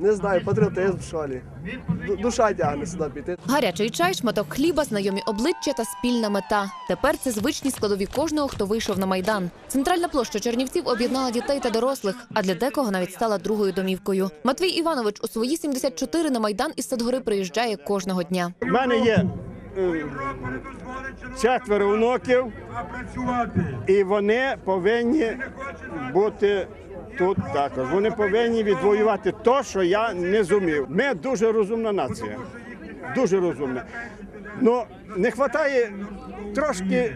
Не знаю, патріотизм в школі. Ду- Душа тягне сюди піти. Гарячий чай, шматок хліба, знайомі обличчя та спільна мета. Тепер це звичні складові кожного, хто вийшов на майдан. Центральна площа Чернівців об'єднала дітей та дорослих, а для декого навіть стала другою домівкою. Матвій Іванович у свої 74 на майдан із Садгори приїжджає кожного дня. У мене є е, четверо внуків, і вони повинні бути тут також. Вони повинні відвоювати те, що я не зумів. Ми дуже розумна нація. Дуже розумна. Ну, не вистачає трошки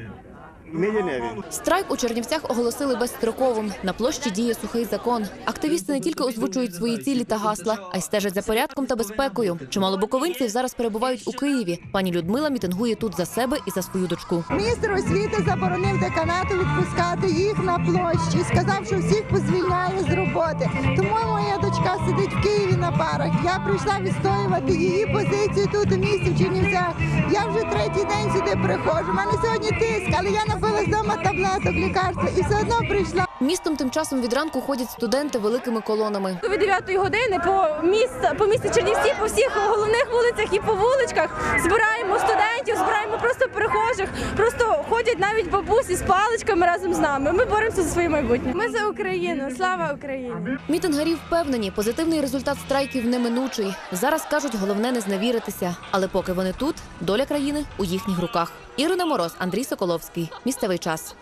міліневі. Страйк у Чернівцях оголосили безстроковим. На площі діє сухий закон. Активісти не тільки озвучують свої цілі та гасла, а й стежать за порядком та безпекою. Чимало буковинців зараз перебувають у Києві. Пані Людмила мітингує тут за себе і за свою дочку. Міністр освіти заборонив деканату відпускати їх на площі. Сказав, що всіх позвільняє з роботи. Тому моя дочка сидить в Києві на парах. Я прийшла відстоювати її позицію тут у місті в Чернівцях. Я вже третій день сюди приходжу. У мене сьогодні тиск, але я напилась вдома таблеток лікарства і все одно прийшла. Містом тим часом від ранку ходять студенти великими колонами. Від 9 години по місті, по місті Чернівці, по всіх головних вулицях і по вуличках збираємо студентів, збираємо просто перехожих, просто ходять навіть бабусі з паличками разом з нами. Ми боремося за своє майбутнє. Ми за Україну. Слава Україні! Мітингарі впевнені, позитивний результат страйків неминучий. Зараз кажуть, головне не зневіритися. Але поки вони тут, доля країни у їхніх руках. Ірина Мороз, Андрій Соколовський. Місцевий час.